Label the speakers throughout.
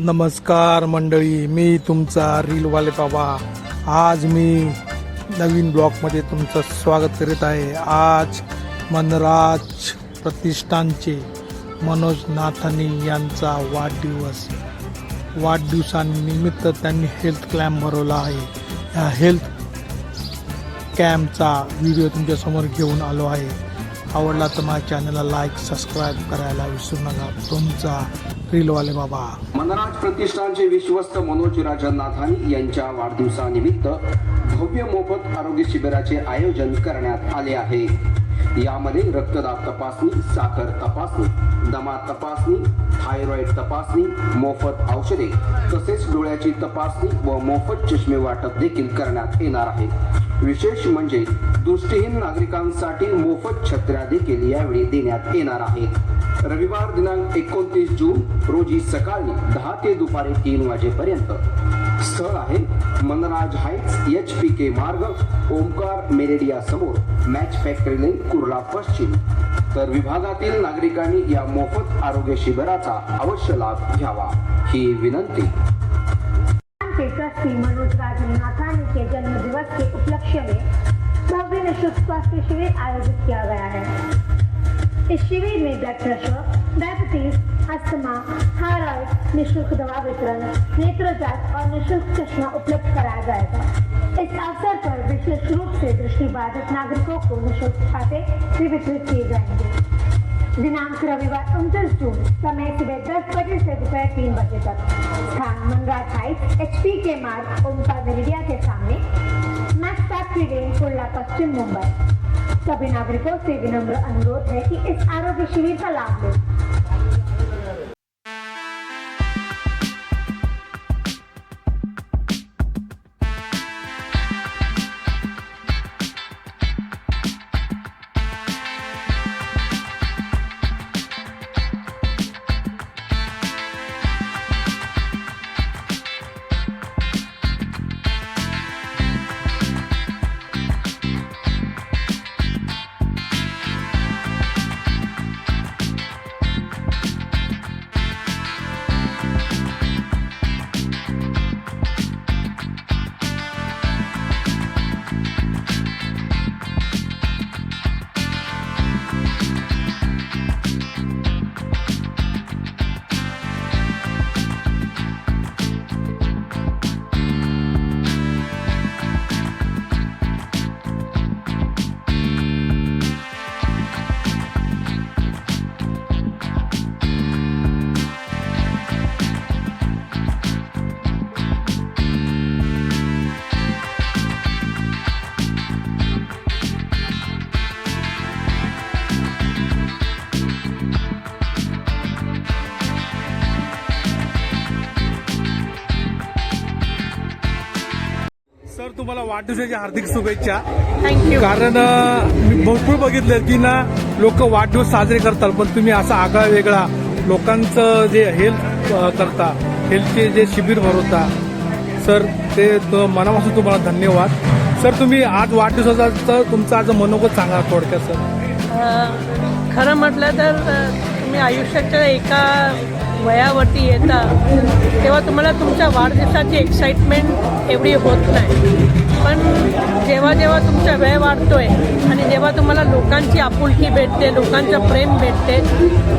Speaker 1: नमस्कार मंडळी मी तुमचा रीलवाले बाबा. आज मी नवीन ब्लॉगमध्ये तुमचं स्वागत करीत आहे. आज मनराज प्रतिष्ठानचे मनोज नाथानी यांचा वाढदिवस. वाढदिवसानिमित्त त्यांनी हेल्थ कॅम्प भरवला आहे. ह्या हेल्थ कॅम्पचा व्हिडिओ तुमच्यासमोर घेऊन आलो आहे. आवडला तर माझ्या चॅनलला लाईक सबस्क्राईब करायला विसरू नका. तुमचा रीलवाले बाबा.
Speaker 2: मनराज प्रतिष्ठानचे विश्वस्त मनोज राजनाथानी यांच्या वाढदिवसानिमित्त भव्य मोफत आरोग्य शिबिराचे आयोजन करण्यात आले आहे. यामध्ये रक्तदाब तपासणी साखर तपासणी दमा तपासणी थायरॉइड तपासणी मोफत औषधे तसेच डोळ्याची तपासणी व मोफत चष्मे वाटप देखील करण्यात येणार आहे. विशेष म्हणजे दृष्टीहीन नागरिकांसाठी मोफत छत्र्या देखील यावेळी देण्यात येणार आहेत रविवार दिनांक एकोणतीस जून रोजी सकाळी दहा ते दुपारी तीन वाजेपर्यंत. स्थळ आहे Manraj heights H P K मार्ग ओमकार मेरेडिया समोर मॅच फॅक्टरी लेन कुर्ला पश्चिम. तर विभागातील नागरिकांनी या मोफत आरोग्य शिबिराचा अवश्य लाभ घ्यावा ही विनंती.
Speaker 3: के मनोज राजनाथानी के जन्मदिवस के उपलक्ष्य में भव्य निःशुल्क स्वास्थ्य शिविर आयोजित किया गया है। इस शिविर में blood pressure diabetes asthma thyroid निःशुल्क दवा वितरण, नेत्र जाँच और निःशुल्क चश्मा उपलब्ध कराया जाएगा। इस अवसर पर विशेष रूप से दृष्टिबाधित नागरिकों को निःशुल्क खाते भी वितरित किए जाएँगे। दिनांक रविवार उनतीस जून, समय सुबह दस बजे से दोपहर तीन बजे तक। स्थान मनराज हाइट एच पी के मार्ग, ओमकार मेरिडिया के कोल्ला पश्चिम मुंबई। सभी नागरिकों से विनम्र अनुरोध है कि इस आरोग्य शिविर का लाभ लें।
Speaker 1: सर तुम्हाला वाढदिवसाच्या हार्दिक शुभेच्छा.
Speaker 4: थँक्यू
Speaker 1: कारण मी भरपूर बघितलं की ना लोक वाढदिवस साजरे करतात पण तुम्ही असा आगळा वेगळा लोकांचं जे हेल्थ करता हेल्थचे जे शिबिर भरवता सर ते त- मनापासून तुम्हाला धन्यवाद. सर तुम्ही आज वाढदिवसाचा तुमचं आज मनोगत सांगा थोडक्यात सर.
Speaker 4: खरं म्हटलं तर तुम्ही आयुष्याच्या एका वयावरती येता तेव्हा तुम्हाला तुमच्या वाढदिवसाची एक्साइटमेंट एवढी होत नाही. पण जेव्हा जेव्हा तुमचा वेळ वाढतोय आणि जेव्हा तुम्हाला लोकांची आपुलकी भेटते लोकांचं प्रेम भेटते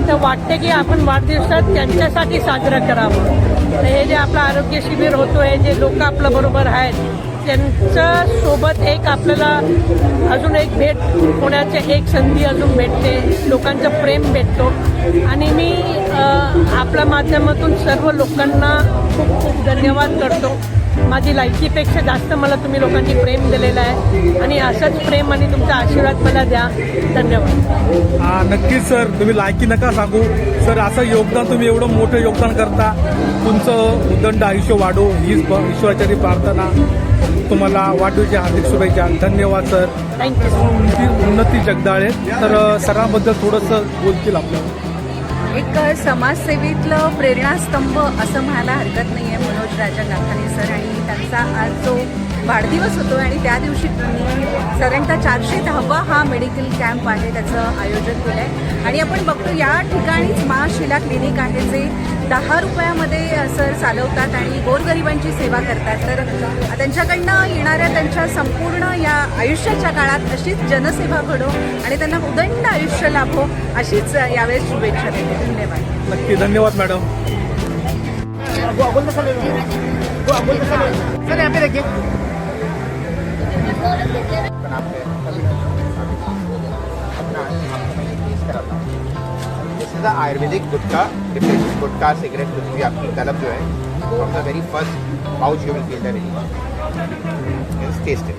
Speaker 4: तर वाटते की आपण वाढदिवसात त्यांच्यासाठी साजरा करावं. तर हे जे आपलं आरोग्य शिबिर आहे जे लोक आपल्या बरोबर आहेत त्यांच्यासोबत एक आपल्याला अजून एक भेट होण्याची एक संधी अजून भेटते लोकांचं प्रेम भेटतो. आणि मी आपल्या माध्यमातून सर्व लोकांना खूप खूप धन्यवाद करतो. माझी लायकीपेक्षा जास्त मला तुम्ही लोकांनी प्रेम दिलेलं आहे. आणि असंच प्रेम आणि तुमचा आशीर्वाद मला द्या. धन्यवाद.
Speaker 1: नक्कीच सर. तुम्ही लायकी नका सांगू. सर असं योगदान तुम्ही एवढं मोठं योगदान करता. तुमचं उदंड आयुष्य वाढो. हीच ब- ईश्वराची प्रार्थना तुम्हाला वाढदिवसाची हार्दिक शुभेच्छा. धन्यवाद सर.
Speaker 4: थँक्यू
Speaker 1: उन्नती उन्नती जगदाळे. तर सरांबद्दल थोडंसं बोलतील आपल्याला.
Speaker 5: एक समाजसेवेतलं प्रेरणास्तंभ असं म्हणायला हरकत नाही आहे मनोज राजा नाथाने सर. आणि त्यांचा आज जो वाढदिवस होतो आणि त्या दिवशी त्यांनी साधारणतः चारशे दहावा हा मेडिकल कॅम्प आहे त्याचं आयोजन केलं आहे आणि आपण बघतो या ठिकाणीच महाशिला क्लिनिक आहे जे दहा रुपयामध्ये सर चालवतात आणि गोरगरिबांची सेवा करतात. तर त्यांच्याकडनं येणाऱ्या त्यांच्या संपूर्ण या आयुष्याच्या काळात अशीच जनसेवा घडो आणि त्यांना उदंड आयुष्य लाभो अशीच यावेळेस शुभेच्छा देते. धन्यवाद.
Speaker 1: नक्की धन्यवाद madam.
Speaker 6: This is ayurvedic gutkha depression gutkha cigarette कुछ भी आपकी तलब जो है from the very first pouch you will feel the relief is tested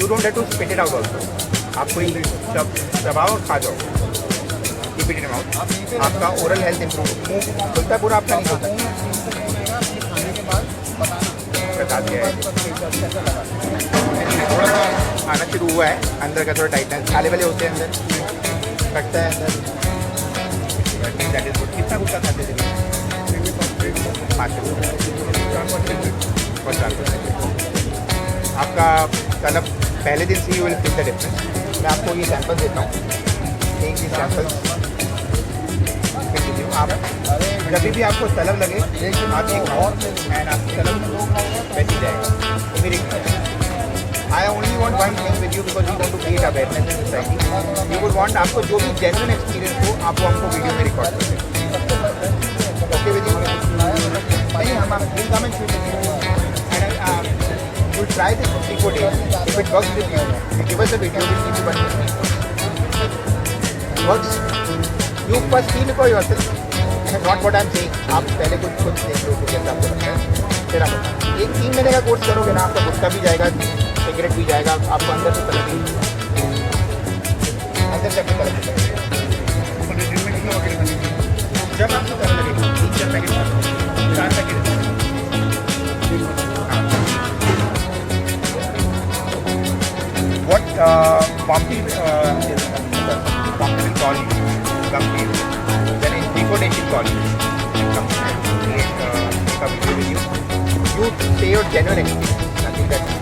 Speaker 6: you don't have to spit it out also आपको सब, दबाओ और खा जाओ। इट इन माउथ आपका ओरल हेल्थ इंप्रूव खुलता पूरा आपका नहीं खुलता बता दिया है थोड़ा सा आना शुरू हुआ है, अंदर का थोड़ा टाइटनेस खाले वाले होते हैं अंदर। कटता है अंदर। कितना गुटका खाते थे? आपका तलब पहले दिन से ही विल फील द डिफरेंस मैं आपको ये सैंपल देता हूँ। एक ही सैंपल आप जब भी आपको तलब लगे आप एक खाओ एंड आपकी तलब I only want one thing with you because you want to create awareness in society you would want आपको जो भी जेन्युइन एक्सपीरियंस हो आप वो हमको वीडियो में रिकॉर्ड करें ओके विद यू नहीं हम आप will come and shoot and you try this for three, four days. If it works with you, you give us a video, we'll give you one minute. Works. You not what I am saying आप पहले कुछ खुद देख low तो कैसा आपको लगता है फिर आप एक तीन महीने का कोर्स करोगे ना आपका गुटका भी जाएगा सिगरेट भी जाएगा आपको अंदर से तलब भी अंदर से अपनी तलब जब आपको तलब लगेगी तीन चार पैकेट चार packet what uh, Pompey uh, is, uh, Pompey will call you, come foundation courses, some create, uh, you say your general experience,